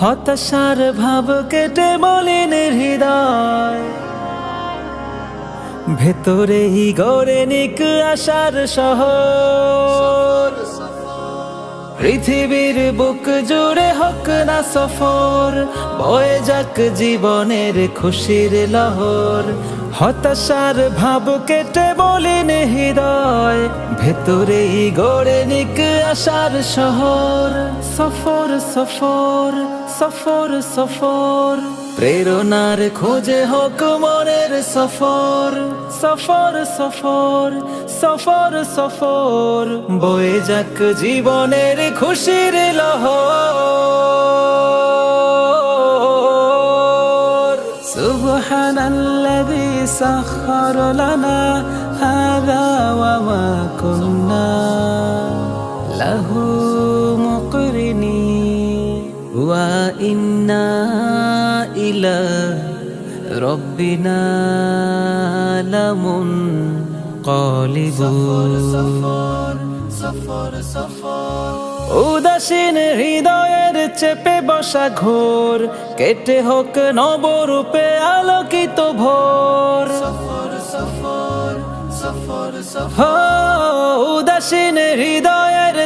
হতাশার ভাব কেটে মলিন হৃদয়। ভেতরেই গড়ে নিক আশার শহর পৃথিবীর বুক জুড়ে হোক না সফর, বয়ে যাক জীবনের খুশির লহর। হতাশার ভাব কেটে বলিন হৃদয় ভেতরে গড়ে নিক আশার শহর। সফর সফর সফর সফর। প্রেরণার খোঁজে হোক মনের সফর। সফর সফর সফর সফর। বয়ে যাক জীবনের খুশির লহর। সুবহানাল্লাযী সাখখারা লানা হাযা ওয়া মা وإنا إلى ربنا لمنقلبون উদাসীন হৃদয়ের চেপে বসা ঘোর কেটে হোক নবরূপে আলোকিত ভোর হো, উদাসীন হৃদয়ের